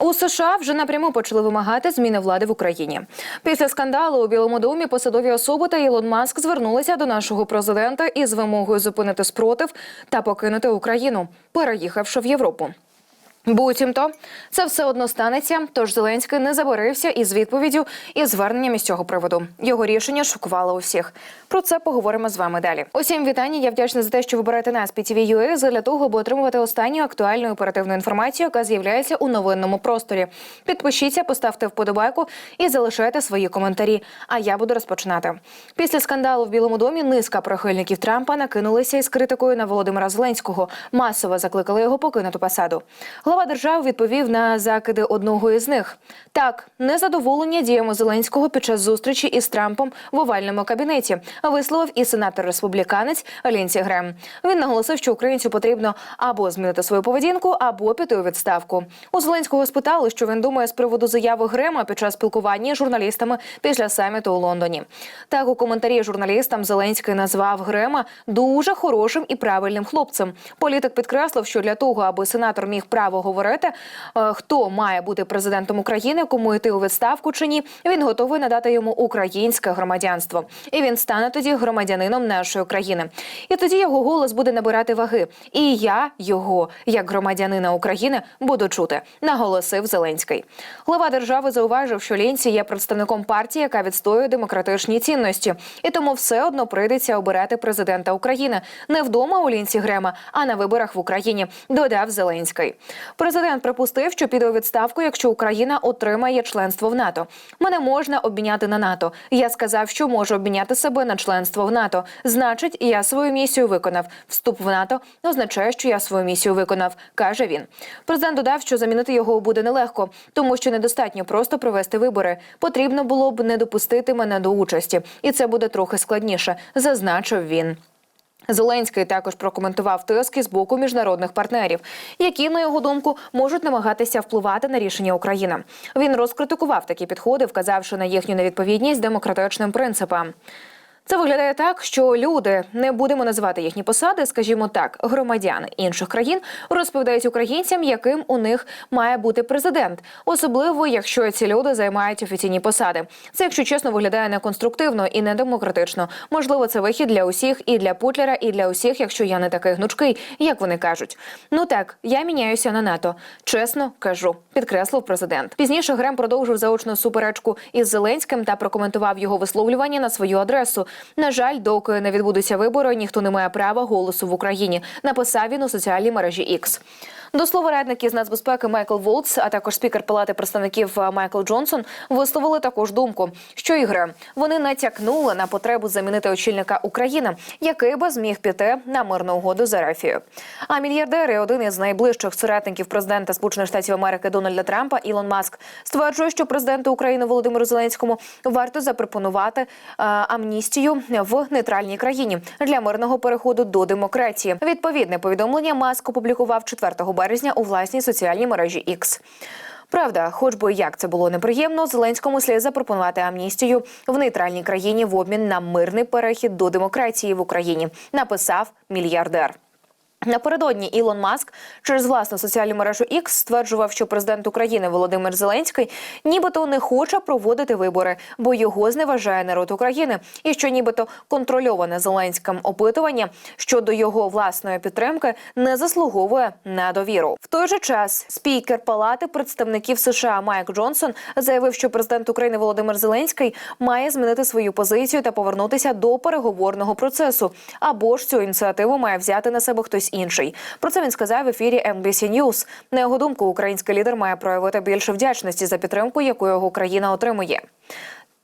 У США вже напряму почали вимагати зміни влади в Україні. Після скандалу у Білому домі посадові особи та Ілон Маск звернулися до нашого президента із вимогою зупинити спротив та покинути Україну, переїхавши в Європу. Буцімто це все одно станеться. Тож Зеленський не забарився із відповіддю і зверненням із цього приводу. Його рішення шокувало усіх. Про це поговоримо з вами далі. Усім вітання. Я вдячна за те, що ви берете нас PTV.ua для того, аби отримувати останню актуальну оперативну інформацію, яка з'являється у новинному просторі. Підпишіться, поставте вподобайку і залишайте свої коментарі. А я буду розпочинати. Після скандалу в Білому домі низка прихильників Трампа накинулися із критикою на Володимира Зеленського. Масово закликали його покинути посаду. Глава держави відповів на закиди одного із них. Так, незадоволення діями Зеленського під час зустрічі із Трампом в овальному кабінеті висловив і сенатор республіканець Лінсі Грем. Він наголосив, що українцю потрібно або змінити свою поведінку, або піти у відставку. У Зеленського спитали, що він думає з приводу заяви Грема під час спілкування з журналістами після саміту у Лондоні. Так у коментарі журналістам Зеленський назвав Грема дуже хорошим і правильним хлопцем. Політик підкреслив, що для того, аби сенатор міг право говорити, е, хто має бути президентом України, кому йти у відставку чи ні, він готовий надати йому українське громадянство, і він стане тоді громадянином нашої країни. І тоді його голос буде набирати ваги. І я його, як громадянина України, буду чути, наголосив Зеленський. Глава держави зауважив, що Лінці є представником партії, яка відстоює демократичні цінності, і тому все одно прийдеться обирати президента України не вдома у Лінці Грема, а на виборах в Україні. Додав Зеленський. Президент припустив, що піде у відставку, якщо Україна отримає членство в НАТО. Мене можна обміняти на НАТО. Я сказав, що можу обміняти себе на членство в НАТО. Значить, я свою місію виконав. Вступ в НАТО означає, що я свою місію виконав, каже він. Президент додав, що замінити його буде нелегко, тому що недостатньо просто провести вибори. Потрібно було б не допустити мене до участі, і це буде трохи складніше, зазначив він. Зеленський також прокоментував тиски з боку міжнародних партнерів, які, на його думку, можуть намагатися впливати на рішення України. Він розкритикував такі підходи, вказавши на їхню невідповідність демократичним принципам. Це виглядає так, що люди не будемо називати їхні посади, скажімо так, громадяни інших країн розповідають українцям, яким у них має бути президент, особливо якщо ці люди займають офіційні посади. Це, якщо чесно, виглядає неконструктивно і недемократично. Можливо, це вихід для усіх, і для Путлера, і для усіх, якщо я не такий гнучкий, як вони кажуть. Ну так, я міняюся на НАТО. Чесно кажу, підкреслив президент. Пізніше Грем продовжив заочну суперечку із Зеленським та прокоментував його висловлювання на свою адресу. На жаль, доки не відбудуться вибори, ніхто не має права голосу в Україні. Написав він у соціальній мережі X. До слова, радник із нацбезпеки Майкл Волц, а також спікер Палати представників Майкл Джонсон, висловили також думку, що ігри вони натякнули на потребу замінити очільника України, який би зміг піти на мирну угоду з Арафією. А мільярдер і один із найближчих соратників президента Сполучених Штатів Америки Дональда Трампа Ілон Маск стверджує, що президенту України Володимиру Зеленському варто запропонувати е, амністію в нейтральній країні для мирного переходу до демократії. Відповідне повідомлення Маск опублікував 4 березня у власній соціальній мережі X. Правда, хоч би як це було неприємно, Зеленському слід запропонувати амністію в нейтральній країні в обмін на мирний перехід до демократії в Україні. Написав мільярдер. Напередодні Ілон Маск через власну соціальну мережу X стверджував, що президент України Володимир Зеленський нібито не хоче проводити вибори, бо його зневажає народ України, і що нібито контрольоване Зеленським опитування щодо його власної підтримки не заслуговує на довіру. В той же час спікер Палати представників США Майк Джонсон заявив, що президент України Володимир Зеленський має змінити свою позицію та повернутися до переговорного процесу, або ж цю ініціативу має взяти на себе хтось інший. Про це він сказав в ефірі NBC News. На його думку, український лідер має проявити більше вдячності за підтримку, яку його країна отримує.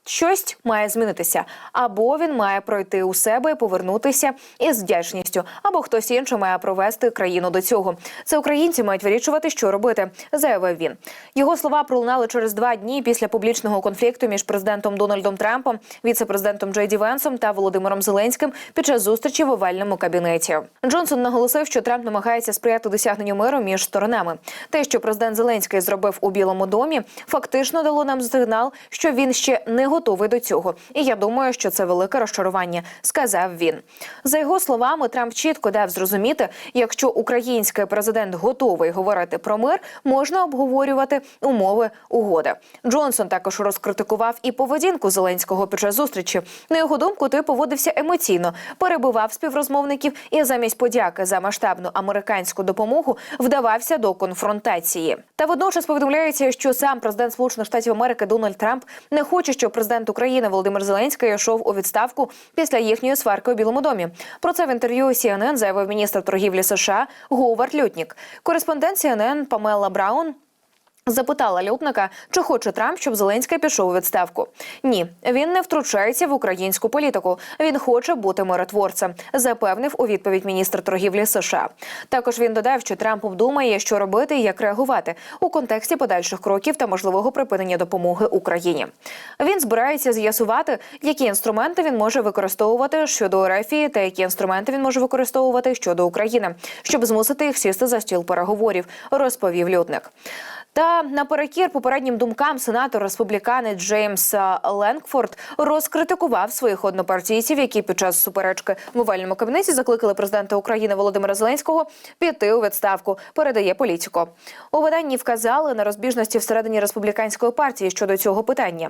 Щось має змінитися, або він має пройти у себе і повернутися із вдячністю, або хтось інший має провести країну до цього. Це українці мають вирішувати, що робити, заявив він. Його слова пролунали через два дні після публічного конфлікту між президентом Дональдом Трампом, віце-президентом Джей Ді Венсом та Володимиром Зеленським під час зустрічі в овальному кабінеті. Джонсон наголосив, що Трамп намагається сприяти досягненню миру між сторонами. Те, що президент Зеленський зробив у Білому домі, фактично дало нам сигнал, що він ще не готовий до цього. І я думаю, що це велике розчарування, сказав він. За його словами, Трамп чітко дав зрозуміти, якщо український президент готовий говорити про мир, можна обговорювати умови угоди. Джонсон також розкритикував і поведінку Зеленського під час зустрічі. На його думку, той поводився емоційно, перебивав співрозмовників і замість подяки за масштабну американську допомогу вдавався до конфронтації. Та водночас повідомляється, що сам президент Сполучених Штатів Америки Дональд Трамп не хоче, щоб президент України Володимир Зеленський йшов у відставку після їхньої сварки у Білому домі. Про це в інтерв'ю CNN заявив міністр торгівлі США Говард Лютнік. Кореспондент CNN Памела Браун Запитала Лютника, чи хоче Трамп, щоб Зеленський пішов у відставку. Ні, він не втручається в українську політику. Він хоче бути миротворцем, запевнив у відповідь міністр торгівлі США. Також він додав, що Трамп обдумає, що робити і як реагувати у контексті подальших кроків та можливого припинення допомоги Україні. Він збирається з'ясувати, які інструменти він може використовувати щодо РФ та які інструменти він може використовувати щодо України, щоб змусити їх сісти за стіл переговорів, розповів Лютник. Та наперекір попереднім думкам сенатор республіканець Джеймс е, Ленкфорд розкритикував своїх однопартійців, які під час суперечки в овальному кабінеті закликали президента України Володимира Зеленського піти у відставку. Передає політико. У виданні вказали на розбіжності всередині республіканської партії щодо цього питання.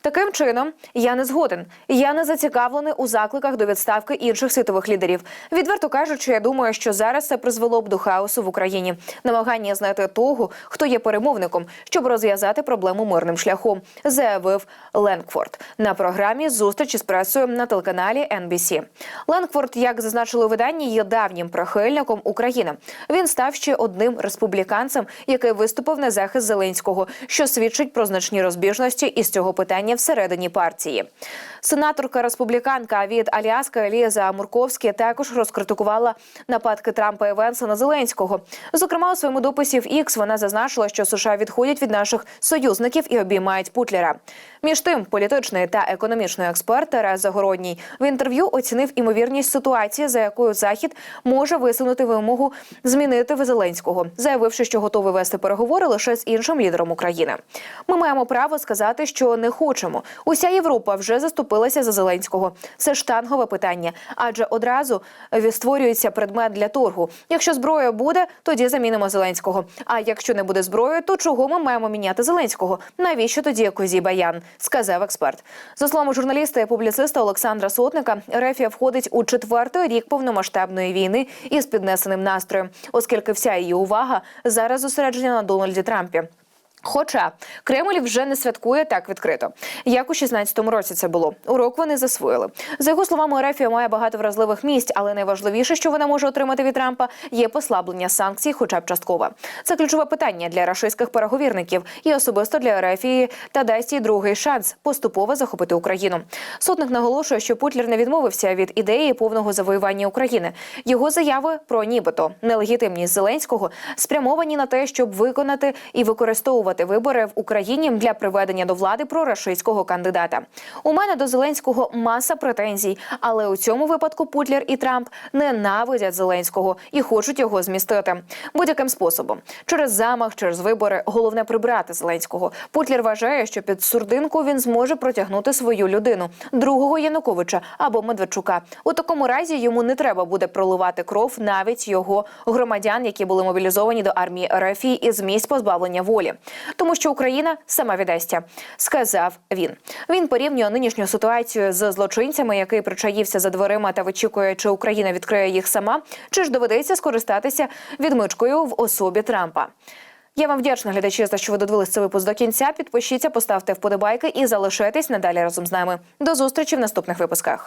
Таким чином, я не згоден. Я не зацікавлений у закликах до відставки інших світових лідерів. Відверто кажучи, я думаю, що зараз це призвело б до хаосу в Україні. Намагання знайти того, хто є перемовником, щоб розв'язати проблему мирним шляхом, заявив Ленкфорд на програмі зустрічі з пресою на телеканалі NBC. Ленкфорд, як зазначили у виданні, є давнім прихильником України. Він став ще одним республіканцем, який виступив на захист Зеленського, що свідчить про значні розбіжності із цього питання всередині партії. Сенаторка республіканка від Аляски Еліза Мурковські також розкритикувала нападки Трампа і на Зеленського. Зокрема, у своєму дописі в X вона зазначила, що США відходять від наших союзників і обіймають Путлера. Між тим, політичний та економічний експерт Тарас Загородній в інтерв'ю оцінив імовірність ситуації, за якою Захід може висунути вимогу змінити Зеленського, заявивши, що готовий вести переговори лише з іншим лідером України. Ми маємо право сказати, що не хочемо. Уся Європа вже заступилася за Зеленського. Це штангове питання, адже одразу створюється предмет для торгу. Якщо зброя буде, тоді замінимо Зеленського. А якщо не буде зброї, то чого ми маємо міняти Зеленського? Навіщо тоді козі баян? сказав експерт. За словами журналіста і публіциста Олександра Сотника, Рефія входить у четвертий рік повномасштабної війни із піднесеним настроєм, оскільки вся її увага зараз зосереджена на Дональді Трампі. Хоча Кремль вже не святкує так відкрито, як у 16-му році це було. Урок вони засвоїли. За його словами, Ерефія має багато вразливих місць, але найважливіше, що вона може отримати від Трампа, є послаблення санкцій, хоча б частково. Це ключове питання для рашистських переговірників і особисто для Ерефії та дасть їй другий шанс поступово захопити Україну. Сотник наголошує, що Путлер не відмовився від ідеї повного завоювання України. Його заяви про нібито нелегітимність Зеленського спрямовані на те, щоб виконати і використовувати вибори в Україні для приведення до влади прорашистського кандидата. У мене до Зеленського маса претензій, але у цьому випадку Путлер і Трамп ненавидять Зеленського і хочуть його змістити будь-яким способом через замах, через вибори. Головне прибрати Зеленського. Путлер вважає, що під сурдинку він зможе протягнути свою людину, другого Януковича або Медведчука. У такому разі йому не треба буде проливати кров навіть його громадян, які були мобілізовані до армії РФ із місць позбавлення волі тому що Україна сама віддасться, сказав він. Він порівнює нинішню ситуацію з злочинцями, який причаївся за дверима та вичікує, чи Україна відкриє їх сама, чи ж доведеться скористатися відмичкою в особі Трампа. Я вам вдячна глядачі за що ви додивились цей випуск до кінця. Підпишіться, поставте вподобайки і залишайтесь надалі разом з нами. До зустрічі в наступних випусках.